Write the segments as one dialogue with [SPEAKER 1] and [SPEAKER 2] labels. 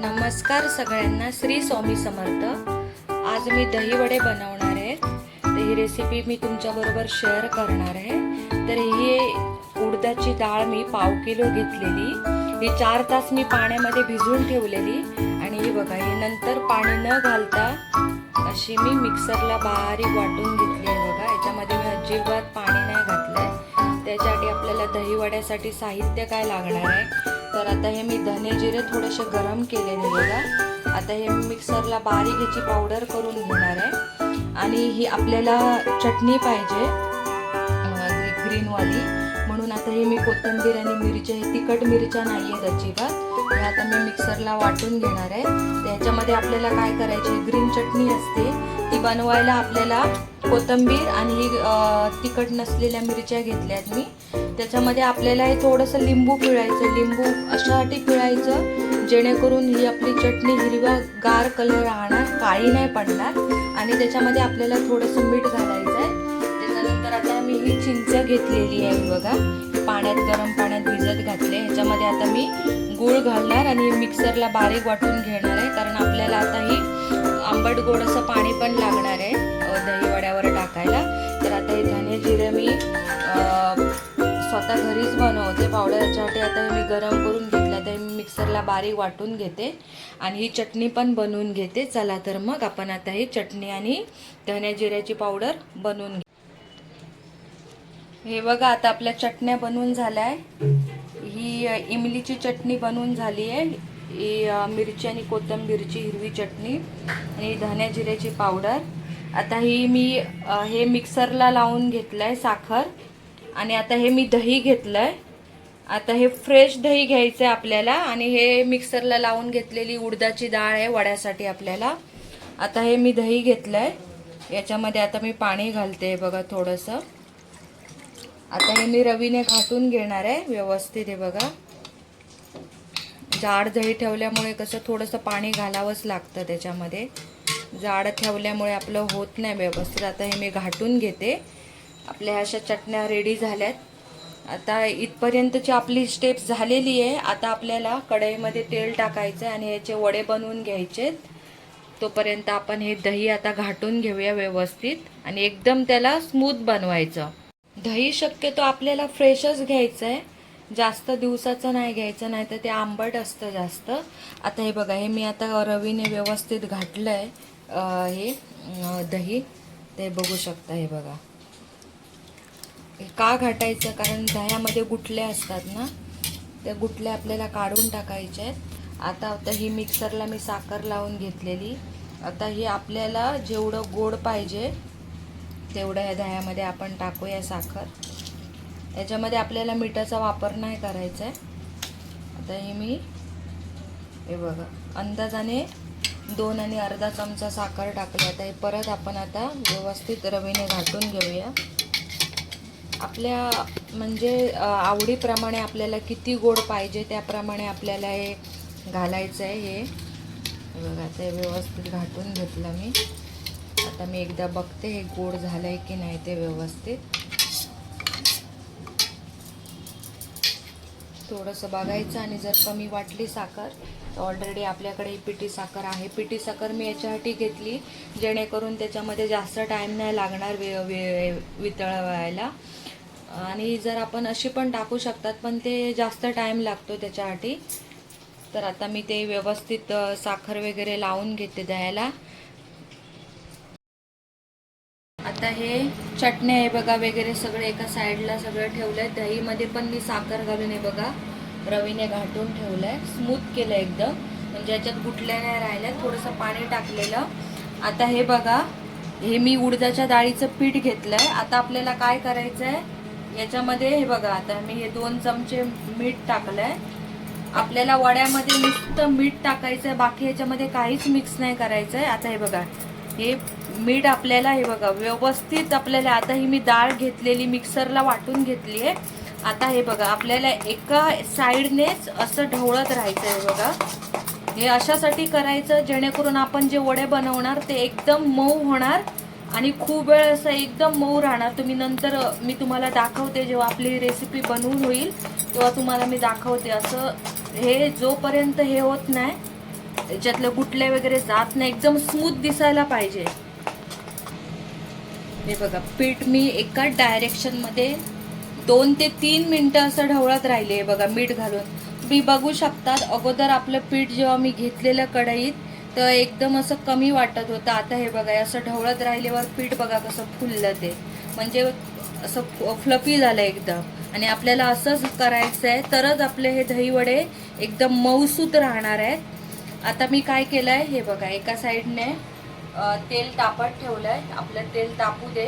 [SPEAKER 1] नमस्कार सगळ्यांना श्री स्वामी समर्थ. आज मी दहीवडे बनवणार आहे. तर ही रेसिपी मी तुमच्याबरोबर शेअर करणार आहे. तर ही उडदाची डाळ मी पाव किलो घेतलेली. ही चार तास मी पाण्यामध्ये भिजवून ठेवलेली. आणि ही बघा ही नंतर पाणी न घालता अशी मी मिक्सरला बारीक वाटून घेतली आहे बघा. याच्यामध्ये मी अजिबात पाणी नाही घातलं आहे त्याच्यासाठी आपल्याला दहीवड्यासाठी साहित्य काय लागणार आहे? तर आता हे मी धने जिरे थोडेसे गरम केलेले बघा. आता हे मी मिक्सरला बारीक ह्याची पावडर करून घेणार आहे. आणि ही आपल्याला चटणी पाहिजे ग्रीनवाली. म्हणून आता हे मी कोथिंबीर आणि मिरच्या हे तिखट मिरच्या नाही आहेत अजिबात. हे आता मी मिक्सरला वाटून घेणार आहे. त्याच्यामध्ये आपल्याला काय करायचे? ग्रीन चटणी असते. ती बनवायला आपल्याला कोथिंबीर आणि ही तिखट नसलेल्या मिरच्या घेतल्यात मी. त्याच्यामध्ये आपल्याला हे थोडंसं लिंबू पिळायचं लिंबू अशासाठी पिळायचं जेणेकरून ही आपली चटणी हिरवा गार कलर राहणार काळी नाही पडणार आणि त्याच्यामध्ये आपल्याला थोडंसं मीठ घालायचं आहे त्याच्यानंतर आता मी ही चिंच घेतलेली आहे बघा. पाण्यात गरम पाण्यात भिजत घातले ह्याच्यामध्ये आता मी गूळ घालणार आणि मिक्सरला बारीक वाटून घेणार आहे. कारण आपल्याला आता ही आंबट गोड असं पाणी पण लागणार आहे दहीवड्यावर टाकायला. तर आता हे धने जिरे मी स्वतः घरीच बनवते पावडर याच्यासाठी आता मी गरम करून घेतलं. तर मी मिक्सरला बारीक वाटून घेते. आणि ही चटणी पण बनवून घेते. चला तर मग आपण आता ही चटणी आणि धन्या जिऱ्याची पावडर बनवून घे. हे बघा आता आपल्या चटण्या बनवून झाल्या. आहे ही इमलीची चटणी बनवून झाली आहे. ही मिरची आणि कोथिंबीरची हिरवी चटणी आणि धन्या जिऱ्याची पावडर. आता ही मी हे मिक्सरला लावून घेतलं आहे साखर. आणि आता हे मी दही घेतलं आहे आता हे फ्रेश दही घ्यायचं आहे आपल्याला आणि हे मिक्सरला लावून घेतलेली उडदाची डाळ आहे वड्यासाठी आपल्याला. आता हे मी दही घेतलं आहे याच्यामध्ये आता मी पाणी घालते बघा थोडंसं. आता हे मी रवीने घाटून घेणार आहे व्यवस्थित हे बघा. जाड दही ठेवल्यामुळे कसं थोडंसं पाणी घालावंच लागतं त्याच्यामध्ये. जाड ठेवल्यामुळे आपलं होत नाही व्यवस्थित. आता हे मी घाटून घेते. आपल्या अशा चटण्या रेडी झाल्यात. आता इथपर्यंतची आपली स्टेप झालेली आहे. आता आपल्याला कढईमध्ये तेल टाकायचं आहे आणि याचे वडे बनवून घ्यायचे तोपर्यंत आपण हे दही आता घाटून घेऊया व्यवस्थित आणि एकदम त्याला स्मूथ बनवायचं. दही शक्यतो आपल्याला फ्रेशच घ्यायचं आहे जास्त दिवसाचं नाही घ्यायचं नाही तर ते आंबट असतं जास्त. आता हे बघा हे मी आता रवीने व्यवस्थित घातलं आहे हे दही. ते बघू शकता हे बघा. का घाटायचं? कारण दह्यामध्ये गुठल्या असतात ना? त्या गुठल्या आपल्याला काढून टाकायच्या आहेत. आता आता ही मिक्सरला मी साखर लावून घेतलेली. आता ही आपल्याला जेवढं गोड पाहिजे तेवढं या दह्यामध्ये आपण टाकूया साखर. याच्यामध्ये आपल्याला मिठाचा वापर नाही करायचा आहे. आता हे मी हे बघा अंदाजाने दोन आणि अर्धा चमचा साखर टाकली. आता हे परत आपण आता व्यवस्थित रवीने घाटून घेऊया. आपल्या म्हणजे आवडीप्रमाणे आपल्याला किती गोड पाहिजे त्याप्रमाणे आपल्याला हे घालायचं आहे हे बघा ते व्यवस्थित घाटून घेतलं मी. आता मी एकदा बघते हे गोड झालं आहे की नाही ते व्यवस्थित. थोडंसं बघायचं आणि जर कमी वाटली साखर तर ऑलरेडी आपल्याकडे पिठी साखर आहे. पिठी साखर मी याच्यासाठी घेतली जेणेकरून त्याच्यामध्ये जास्त टाईम नाही लागणार वे वे वितळवायला. आणि जर आपण अशी पण टाकू शकतात पण ते जास्त टाईम लागतो त्याच्यासाठी तर आता मी ते व्यवस्थित साखर वगैरे लावून घेते द्यायला. आता हे चटण्या आहे बघा वगैरे सगळं एका साईडला सगळं ठेवलं आहे दहीमध्ये पण मी साखर घालून आहे बघा. रवीने घाटून ठेवलं आहे स्मूथ केलं एकदम. म्हणजे याच्यात गुटल्या नाही राहिल्या थोडंसं पाणी टाकलेलं. आता हे बघा हे मी उडदाच्या डाळीचं पीठ घेतलं आहे आता आपल्याला काय करायचं आहे याच्यामध्ये हे बघा आता मी हे दोन चमचे मीठ टाकलं आहे आपल्याला वड्यामध्ये नुसतं मीठ टाकायचं आहे बाकी याच्यामध्ये काहीच मिक्स नाही करायचं आहे आता हे बघा हे मीठ आपल्याला हे बघा व्यवस्थित आपल्याला आता ही मी डाळ घेतलेली मिक्सरला वाटून घेतली आहे. आता हे बघा आपल्याला एका साईडनेच असं ढवळत राहायचं आहे बघा. हे अशासाठी करायचं जेणेकरून आपण जे वडे बनवणार ते एकदम मऊ होणार. आणि खूप वेळ असं एकदम मऊ राहणार. तुम्ही नंतर मी तुम्हाला दाखवते जेव्हा आपली रेसिपी बनवून होईल तेव्हा तुम्हाला मी दाखवते. असं हे जोपर्यंत हे होत नाही याच्यातलं गुटले वगैरे जात नाही एकदम स्मूथ दिसायला पाहिजे. हे बघा पीठ मी एका डायरेक्शनमध्ये दोन ते तीन मिनटं असं ढवळत राहिले बघा मीठ घालून. तुम्ही बघू शकतात अगोदर आपलं पीठ जेव्हा मी घेतलेलं कढईत तर एकदम असं कमी वाटत होतं. आता हे बघा असं ढवळत राहिल्यावर पीठ बघा कसं फुललं ते. म्हणजे असं फ्लफी झालं एकदम. आणि आपल्याला असंच करायचं आहे तरच आपले हे दहीवडे एकदम मऊसूत राहणार आहेत. आता मी काय केलं आहे हे बघा एका साईडने तेल तापत ठेवलं आहे आपलं तेल तापू दे.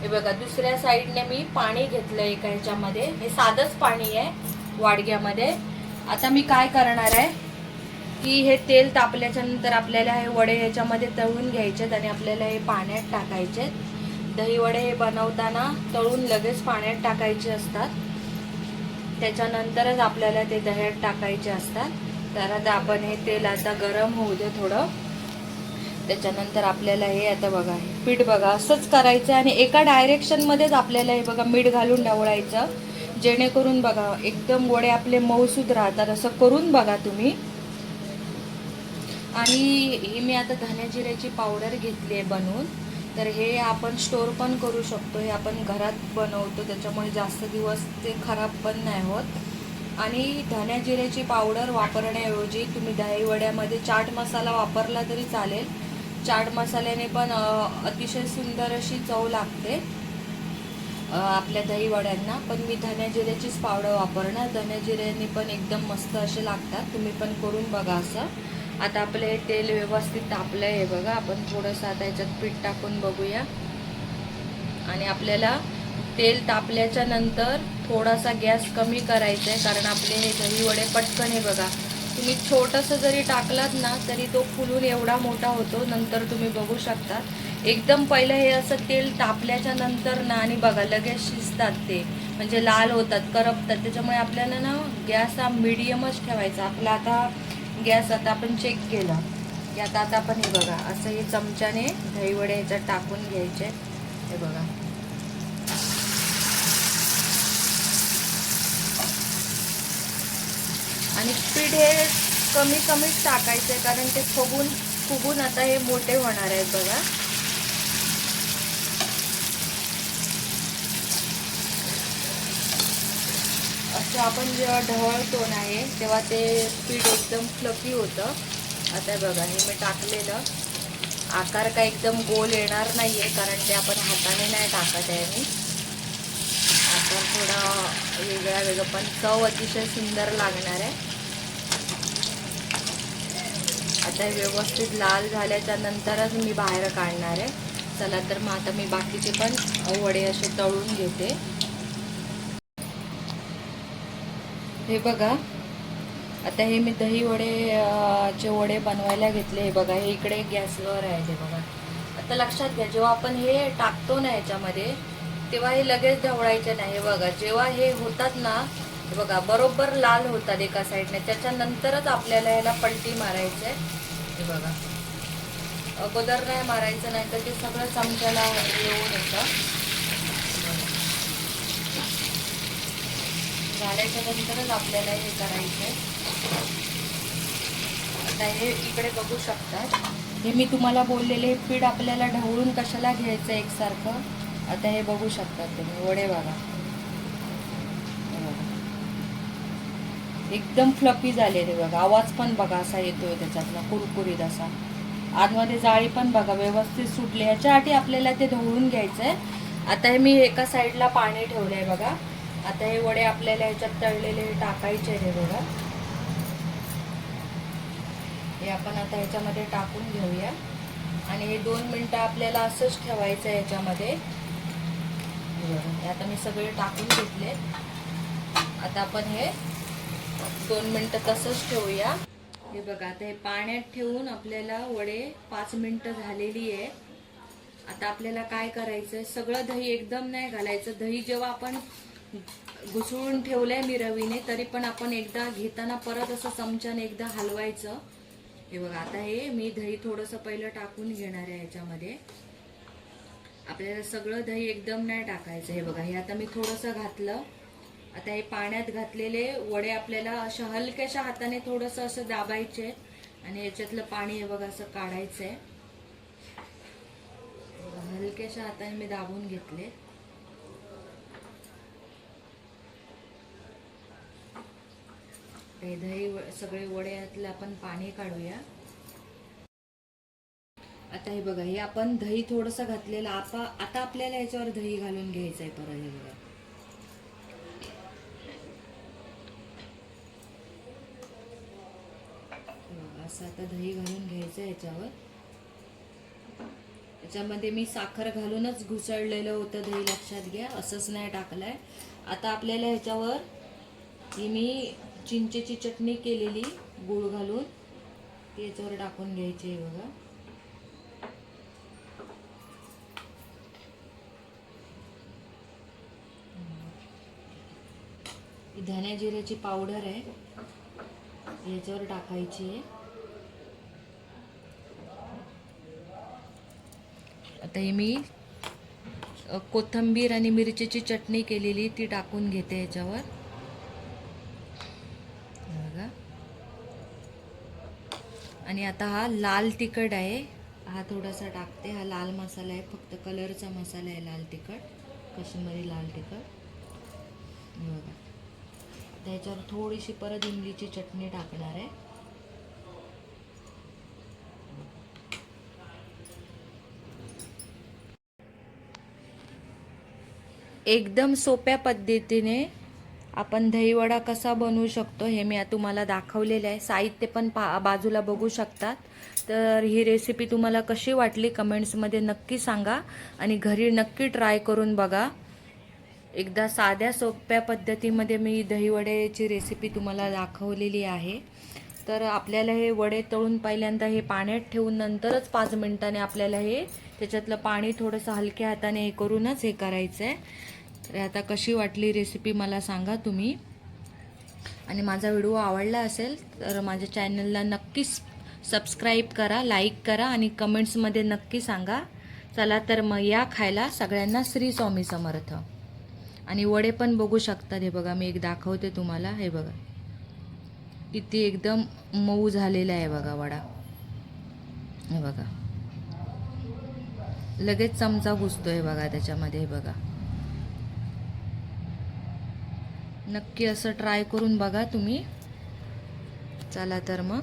[SPEAKER 1] हे बघा दुसऱ्या साईडने मी पाणी घेतलं एका ह्याच्यामध्ये. हे साधंच पाणी आहे वाडग्यामध्ये. आता मी काय करणार आहे की हे तेल तापल्याच्या नंतर आपल्याला हे वडे ह्याच्यामध्ये तळून घ्यायचेत आणि आपल्याला हे पाण्यात टाकायचे दही वडे हे बनवताना तळून लगेच पाण्यात टाकायचे असतात. त्याच्यानंतरच आपल्याला ते दह्यात टाकायचे असतात. तर आता आपण हे तेल आता गरम होऊ दे थोडं. त्याच्यानंतर आपल्याला हे आता बघा हे पीठ बघा असंच करायचं आणि एका डायरेक्शनमध्येच आपल्याला हे बघा मीठ घालून ढवळायचं. जेणेकरून बघा एकदम वडे आपले मऊसूद राहतात. असं करून बघा तुम्ही. आणि ही मी आता धन्या जिऱ्याची पावडर घेतली आहे बनवून. तर हे आपण स्टोर पण करू शकतो. हे आपण घरात बनवतो. त्याच्यामुळे जास्त दिवस ते खराब पण नाही होत. आणि धन्या जिऱ्याची पावडर वापरण्याऐवजी तुम्ही दहीवड्यामध्ये चाट मसाला वापरला तरी चालेल. चाट मसाल्याने पण अतिशय सुंदर अशी चव लागते आपल्या दहीवड्यांना पण मी धन्या जिऱ्याचीच पावडर वापरणार. धन्या जिऱ्याने पण एकदम मस्त असे लागतात. तुम्ही पण करून बघा असं. आता आपलं हे तेल व्यवस्थित तापलं आहे बघा. आपण थोडंसं आता याच्यात पीठ टाकून बघूया. आणि आपल्याला तेल तापल्याच्या नंतर थोडासा गॅस कमी करायचा आहे कारण आपले हे दही वडे पटकन हे बघा. तुम्ही छोटंसं जरी टाकलात ना तरी तो फुलून एवढा मोठा होतो नंतर तुम्ही बघू शकता एकदम पहिलं हे असं तेल तापल्याच्या नंतर ना आणि बघा लगेच शिजतात ते. म्हणजे लाल होतात करपतात. त्याच्यामुळे आपल्याला ना गॅस हा मिडियमच ठेवायचा. आपला आता गॅस आता आपण चेक केला. की आता आता आपण हे बघा असं हे चमच्याने दहीवडे ह्याच्यात टाकून घ्यायचे. हे बघा. आणि पीठ हे कमी कमीच टाकायचं आहे कारण ते फुगून फुगून आता हे मोठे होणार आहेत बघा. तर आपण जेव्हा ढवळतो नाही तेव्हा ते पीठ एकदम फ्लफी होतं. आता बघा हे मी टाकलेलं. आकार काय एकदम गोल येणार नाही आहे कारण ते आपण हाताने नाही टाकत आहे मी. आकार थोडा वेगळा वेगळा पण चव अतिशय सुंदर लागणार आहे. आता व्यवस्थित लाल झाल्याच्या नंतरच मी बाहेर काढणार आहे. चला तर मग आता मी बाकीचे पण वडे असे तळून घेते. हे बघा. आता हे मी दही वडे चे वडे बनवायला घेतले हे बघा हे इकडे गॅसवर आहे ते बघा. आता लक्षात घ्या जेव्हा आपण हे टाकतो ना याच्यामध्ये तेव्हा हे लगेच ढवळायचे नाही. हे बघा जेव्हा हे होतात ना हे बघा बरोबर लाल होतात एका साईडने त्याच्यानंतरच आपल्याला याला पलटी मारायचं. आहे हे बघा. अगोदर नाही मारायचं नाही तर ते सगळं चमच्याला येऊन येतं. झाल्याच्या नंतरच आपल्याला हे करायचं आहे आता हे इकडे बघू शकतात. हे मी तुम्हाला बोललेले हे पीठ आपल्याला ढवळून कशाला घ्यायचं आहे एकसारखं आता हे बघू शकतात तुम्ही. वडे बघा. एकदम फ्लफी झाले ते बघा. आवाज पण बघा असा येतोय त्याच्यातला कुरकुरीत असा. आतमध्ये जाळी पण बघा व्यवस्थित सुटली. ह्याच्यासाठी आपल्याला ते ढवळून घ्यायचं आहे आता हे मी एका साईडला पाणी ठेवलंय बघा. आता हे वडे आपल्याला ह्याच्यात तळलेले टाकायचे हे बघा. हे आपण आता ह्याच्यामध्ये टाकून घेऊया. आणि हे दोन मिनटं आपल्याला असंच ठेवायचं आहे ह्याच्यामध्ये. आता मी सगळे टाकून घेतले. आता आपण हे दोन मिनटं तसंच ठेवूया. हे बघा आता हे पाण्यात ठेवून आपल्याला वडे पाच मिनटं झालेली आहे. आता आपल्याला काय करायचं सगळं दही एकदम नाही घालायचं. दही जेव्हा आपण घुसळून ठेवलंय मी रवीने तरी पण आपण एकदा घेताना परत असं चमच्याने एकदा हलवायचं. हे बघा आता हे मी दही थोडंसं पहिलं टाकून घेणार आहे याच्यामध्ये. आपल्याला सगळं दही एकदम नाही टाकायचं हे बघा. हे आता मी थोडंसं घातलं. आता हे पाण्यात घातलेले वडे आपल्याला अशा हलक्याशा हाताने थोडंसं असं दाबायचे आणि याच्यातलं पाणी हे बघा असं काढायचं आहे हलक्याशा हाताने मी दाबून घेतले. हे दही सगळे वड्यातलं आपण पाणी काढूया. आता हे बघा हे आपण दही थोडंसं घातलेलं आपा आता आपल्याला याच्यावर दही घालून घ्यायचं आहे परत हे बघा. असं आता दही घालून घ्यायचं आहे याच्यावर. याच्यामध्ये मी साखर घालूनच घुसळलेलं होतं दही लक्षात घ्या असंच नाही टाकलंय. आता आपल्याला ह्याच्यावर ही मी चिंचेची चटणी केलेली गूळ घालून. ती याच्यावर टाकून घ्यायची आहे बघा. ही जिऱ्याची पावडर आहे. याच्यावर टाकायची आहे. आता हे मी कोथंबीर कोथिंबीर आणि मिरचीची चटणी केलेली ती टाकून घेते याच्यावर हे बघा आणि आता हा लाल तिखट आहे. हा थोडासा टाकते. हा लाल मसाला आहे. फक्त कलरचा मसाला आहे लाल तिखट. कश्मीरी लाल तिखट. बघा. त्याच्यावर थोडीशी परत इमलीची चटणी टाकणार आहे. एकदम सोप्या पद्धतीने आपण दहीवडा कसा बनवू शकतो हे मी तुम्हाला दाखवलेलं आहे. साहित्य पण पा बाजूला बघू शकतात. तर ही रेसिपी तुम्हाला कशी वाटली कमेंट्समध्ये नक्की सांगा आणि घरी नक्की ट्राय करून बघा. एकदा साध्या सोप्या पद्धतीमध्ये मी दहीवड्याची रेसिपी तुम्हाला दाखवलेली आहे. तर आपल्याला हे वडे तळून पहिल्यांदा हे पाण्यात ठेवून नंतरच पाच मिनिटाने आपल्याला हे त्याच्यातलं पाणी थोडंसं हलक्या हाताने हे करूनच हे करायचं आहे तर आता कशी वाटली रेसिपी मला सांगा तुम्ही. आणि माझा व्हिडिओ आवडला असेल तर माझ्या चॅनलला नक्कीच सबस्क्राईब करा लाईक करा आणि कमेंट्समध्ये नक्की सांगा. चला तर मग या खायला सगळ्यांना श्री स्वामी समर्थ. आणि वडे पण बघू शकतात हे बघा मी एक दाखवते तुम्हाला हे बघा. किती एकदम मऊ झालेला आहे बघा वडा. हे बघा. लगेच चमचा घुसतो आहे बघा त्याच्यामध्ये हे बघा. नक्की असं ट्राय करून बघा तुम्ही. चला तर मग.